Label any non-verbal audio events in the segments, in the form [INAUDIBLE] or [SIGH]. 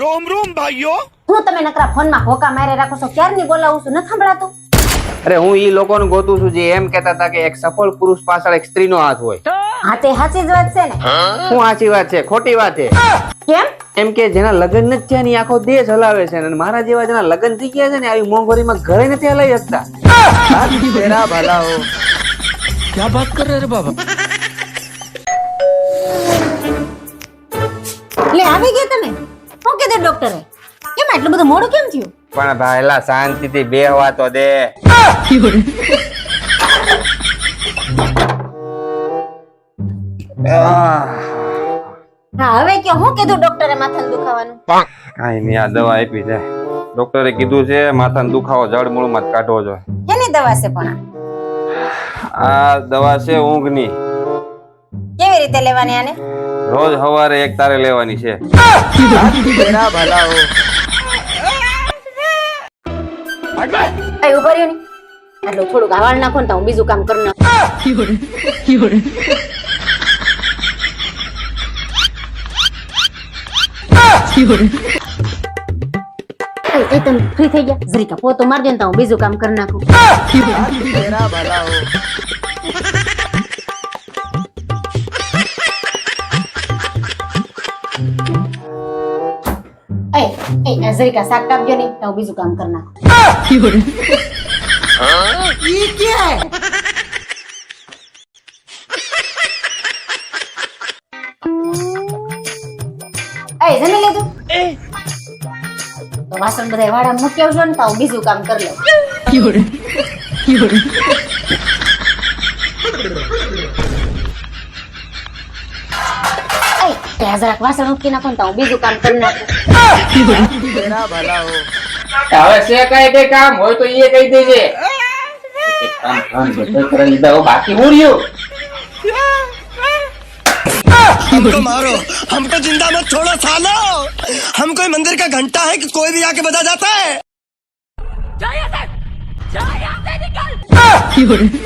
રોમ રોમ ભાઈઓ. હું તમે નકરા ફોનમાં હોકા મારે રાખો છો ક્યારની બોલાવું છું? ન સંભળાતું? અરે હું ઈ લોકોને ગોતું છું જે એમ કહેતા હતા કે એક સફળ પુરુષ પાછળ એક સ્ત્રીનો હાથ હોય. હા તે સાચી જ વાત છે ને. હું સાચી વાત છે? ખોટી વાત છે. કેમ? એમ કે જેના લગ્ન નથી થયા ની આખો દેશ હલાવે છે અને મારા જેવા જેના લગ્ન થઈ ગયા છે ને આવી મોંઘવારીમાં ઘરે નથી હલાવી શકતા. ભલાઓ. ક્યાં વાત કરે રે બાબા? કીધું ડોક્ટરે? કેમ આટલું બધું મોડું કેમ થયું? પણ ભાઈલા શાંતિથી બેહવા તો દે. હા. હવે કે હું કીધું ડોક્ટરે માથાનું દુખાવાનું? કાંઈ નહીં આ દવા આપી છે ડોક્ટરે કીધું છે માથાનો દુખાવો જડ મૂળમાં જ કાઢવો જોઈએ. કેની દવા છે પણ આ? આ દવા છે ઊંઘની. કેવી રીતે લેવાની આને? રોજ સવારે એક તારે લેવાની છે. આટલું થોડુંક આવાળ નાખો ને હું બીજું કામ કરી નાખું. ફ્રી થઈ ગયા? પોતો મારી દો ને તો હું બીજું કામ કરી નાખું. એ આ જરીકા શાક કાપજો નહીં તો હું બીજું કામ કરી નાખું. એ જમી લીધું તો. વાસણ બધા વાડા મૂકી આવજો ને તો બીજું કામ કરી લઉં. ત્યાં જરાક વાસણ મૂકી નાખો ને તો હું બીજું કામ કરી નાખું તેરા ભલા હો હવે છે કઈ કઈ કામ હોય તો એ કહી દેજે એક કામ કામ બધું કરી લીધા હો, બાકી હું રહ્યું हमको मारो हमको जिंदा मत छोड़ो सालो हम कोई मंदिर का घंटा है कि कोई भी आके बजा जाता है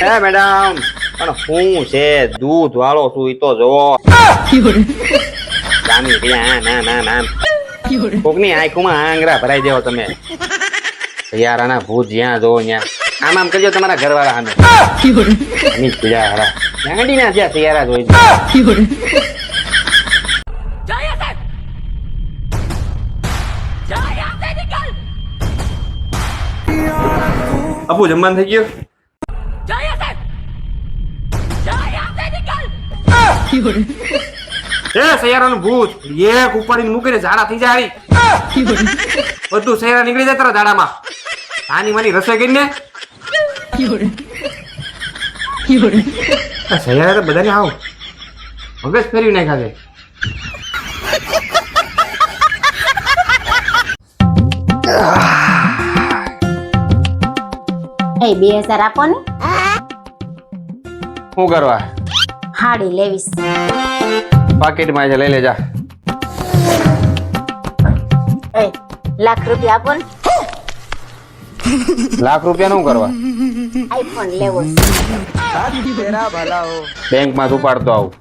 હે મેડમ પણ હું છે દૂધ વાળો છું ઈ તો જોવો જામી રહ્યા ના ના ના કોકની આંખોમાં આંગરા ભરાઈ દેવો તમે. યાર આના ભૂત જ્યાં જો ત્યાં. આમ આમ કરજો તમારા ઘરવાળા સામે. અમી પીડા હારા. ગાંડી ના જ્યાં. તૈયાર જ હોય અપુ જમવાનું થઈ ગયું? એ સૈયારાનું ભૂત. એક ઉપાડીને મૂકીને ઝાડા થઈ જાય બધું સૈયારા નીકળી જાય તારા ઝાડામાં. આની માની રસોઈ કરીને? સૈયારા તો બધાને આવ. મગજ ફેરવી નાખ્યા છે એ બે હજાર આપો ને. શું કરવા? હાડી લેવીશ. પાકીટમાં છે લઈ લેજા. લાખ રૂપિયા આપો ને. લાખ રૂપિયા નું કરવા? આઈફોન લેવો. છે. બેંકમાં પાડતો આવું.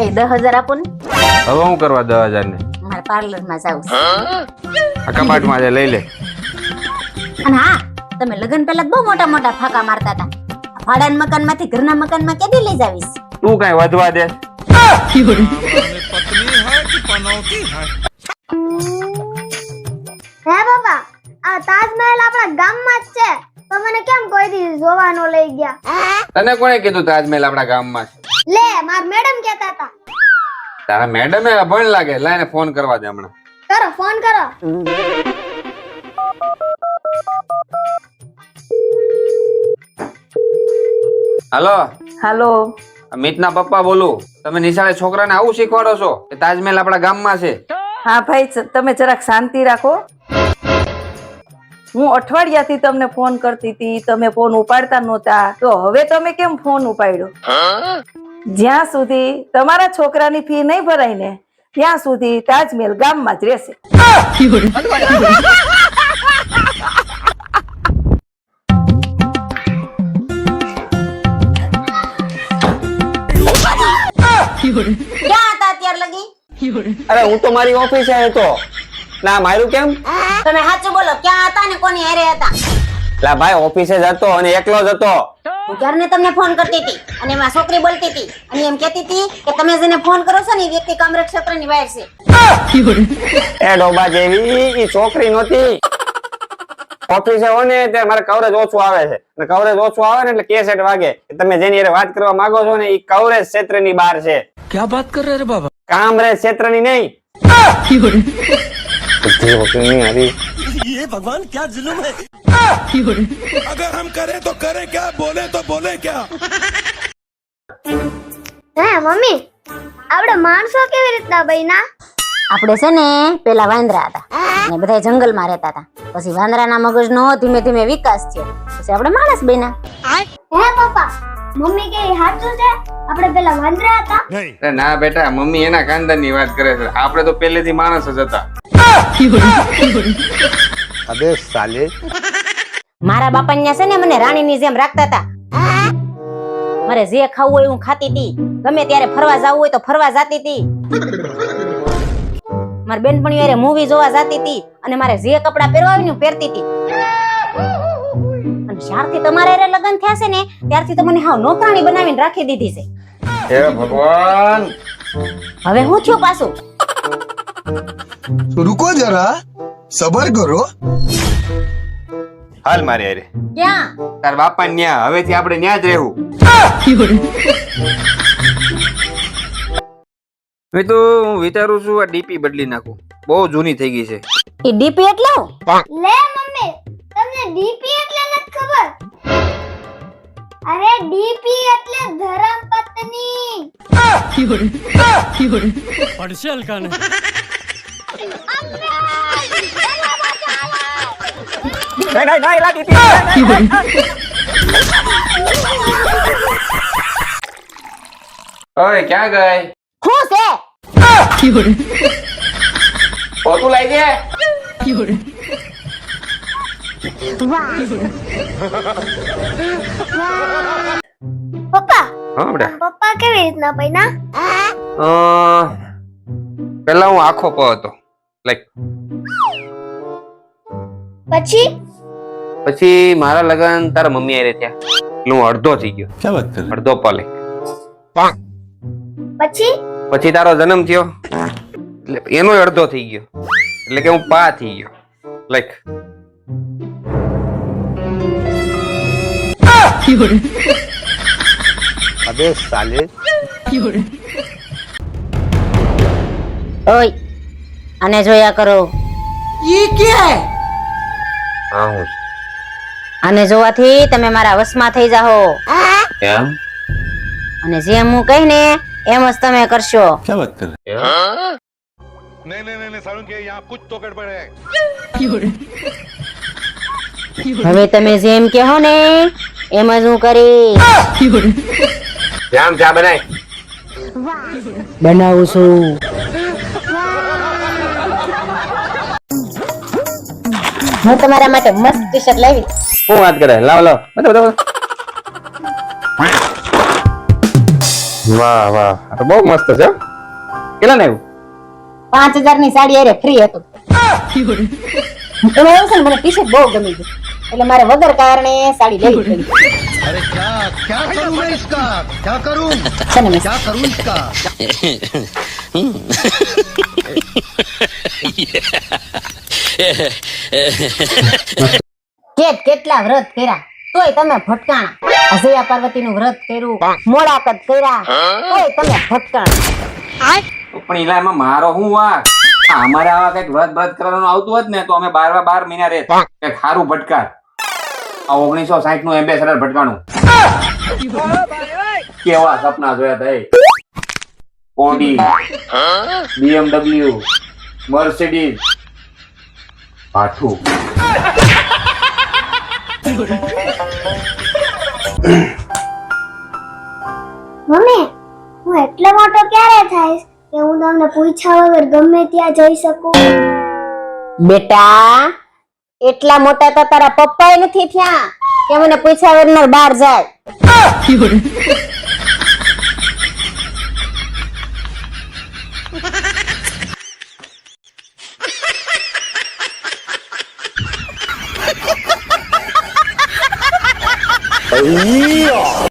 એ દસ હજાર આપો ને. હવે હું કરવા દસ હજાર ને મારે પાર્લરમાં આ કપાટમાં છે લઈ લે. અને હા તમે લગ્ન પહેલા બહુ મોટા મોટા ફાકા મારતા હતા. ભાડાના મકાનમાંથી ઘરના મકાનમાં કેદી લઈ જાવીશ? તું કઈ વધવા દે. હે બાબા આ તાજમહેલ આપણા ગામમાં જ છે. તો મને કેમ કોઈ દી જોવા નો લઈ ગયા? તને કોણે કીધું તાજમહેલ આપણા ગામમાં છે? લે માર મેડમ કહેતા હતા. તારા મેડમ એ અભણ લાગે લાઈને ફોન કરવા દે હમણાં. કરો ફોન કરો. હાલો. હાલો. અમિતના પપ્પા બોલું. તમે નિશાળે છોકરાને આવું શીખવાડો છો? કે તાજમહેલ આપણા ગામમાં છે. હા ભાઈ તમે જરાક શાંતિ રાખો. હું અઠવાડિયાથી તમને ફોન કરતી હતી તમે ફોન ઉપાડતા નહોતા. તો હવે તમે કેમ ફોન ઉપાડ્યો? જ્યાં સુધી તમારા છોકરાની ફી નહીં ભરાય ને ત્યાં સુધી તાજમહેલ ગામમાં જ રહેશે. [LAUGHS] [LAUGHS] ક્યાં હતા અત્યાર લગી? અરે હું તો મારી ઓફિસે હતો ના મારું કેમ? તમે સાચું બોલો ક્યાં હતા ને કોની હેરે હતા? લા ભાઈ ઓફિસે જ હતો અને એકલો જ હતો. હું ક્યારને તમને ફોન કરતી હતી અને એમાં છોકરી બોલતી હતી. અને એમ કહેતી હતી કે તમે જેને ફોન કરો છો ને એ વ્યક્તિ રક્ષકની બહાર છે. એ ડોબા જેવી એ છોકરી નહોતી. ઓફિસે હો ને ત્યારે મારે કવરેજ ઓછું આવે છે અને કવરેજ ઓછું આવે ને એટલે કેસેટ વાગે કે તમે જેની હારે વાત કરવા માંગો છો ને ઈ કવરેજ ક્ષેત્રની બહાર છે क्या बात कर रहे रे बाबा કામરેજ ક્ષેત્રની નહીં બુદ્ધિ વગરની હારી. ये भगवान क्या जुलुम है अगर हम करें तो करें क्या बोले तो बोले क्या હે મમ્મી આપણે માણસો કેવી રીતના બન્યા આપણે છે ને પેલા વાંદરા હતા. ને બધા જંગલમાં રહેતા હતા. પછી વાંદરાના મગજનો ધીમે ધીમે વિકાસ થયો. પછી આપણે માણસ બન્યા. હે પપ્પા મમ્મી કે સાચું છે? આપણે પેલા વાંદરા હતા. ના બેટા મમ્મી એના ખાનદાનની વાત કરે છે. આપણે તો પહેલેથી માણસ જ હતા. અબે સાલે. મારા બાપા ન્યા છે ને મને રાણીની જેમ રાખતા હતા. મારે જે ખાવું હોય હું ખાતી હતી ગમે ત્યારે ફરવા જવું હોય તો ફરવા જાતી હતી મારી બેનપણી અરે મૂવી જોવા જાતી હતી અને મારે જે કપડાં પહેરવા આવી હું પહેરતી હતી. અને જ્યારથી તમારે અરે લગ્ન થયા છે ને ત્યારથી તો મને હાવ નોકરાણી બનાવીને રાખી દીધી છે. હે ભગવાન! હવે હું થયું પાછું? રૂકો જરા સબર કરો. હાલ મારે અરે ક્યાં? તાર બાપા ન્યા હવેથી આપણે ન્યા જ રહેવું. મેં તો હું વિચારું છું આ ડીપી બદલી નાખું. બહુ જૂની થઈ ગઈ છે. એ ડીપી એટલે લે મમ્મી તમને ડીપી એટલે નથી ખબર? અરે ડીપી એટલે ધરમ પત્ની. પડશે હલકાને ઓય ક્યાં ગઈ? ફોટું પેલા હું આખો પ હતો લાઈક પછી? મારા લગન તારા મમ્મી આરે થયા. હું અડધો થઈ ગયો. ક્યાં વાત કરે? અડધો પાલે. પછી? પછી તારો જન્મ થયો? એટલે એનો અડધો થઈ ગયો. એટલે કે હું પા થઈ ગયો. લાઈક. ઓય અને જોયા કરો. ઈ કે? અને જોવાથી તમે મારા વશમાં થઈ જાઓ અને જેમ હું કહીને એમ જ તમે કરશો. ક્યાં વાત કરે? નહીં નહીં નહીં સારું કે યહાં કુછ તો ગડબડ હે. હવે તમે જેમ કહો ને એમ જ હું કરીશ. જામ જા બનાય. બનાવું છું. હું તમારા માટે મસ્ત ટી શર્ટ લાવી. હું વાત કરે? લાવ લાવ. બતાવો બતાવો વાહ વાહ. બહુ મસ્ત છે કેટલા ને પાંચ હજારની સાડી અરે ફ્રી હતું. એમાં એવું છે મને ટી બહુ ગમી ગયું એટલે મારે વગર કારણે સાડી લેવી પડી. અરે ક્યા ક્યા કરું મેં ઇસકા? ક્યા કરું? સને મેં ક્યા કરું ઇસકા? [LAUGHS] કેટ કેટલા વ્રત કર્યા? તોય તમે ભટકાણા. અજયા પાર્વતી નું વ્રત કર્યું મોડાકત કર્યા. તોય તમે ભટકાણા. પણ ઇલા એમાં મારો હું વાંક? અમારે આવા કંઈક વ્રત વ્રત કરવાનું આવતું હોત ને તો અમે બાર બાર મહિના રે કંઈક સારું ભટકાર. આ ઓગણીસો સાહીઠનું એમ્બેસેડર ભટકાણું. કેવા સપના જોયા હતા ઓડી બીએમડબલ્યુ મર્સિડીઝ પાઠું મમ્મી હું એટલો મોટો ક્યારે થાઈશ કે હું તમને પૂછ્યા વગર ગમે ત્યાં જઈ શકું? બેટા એટલા મોટા તો તારા પપ્પા નથી થયા કે મને પૂછ્યા વગર બહાર જાય [LAUGHS] 哎呀。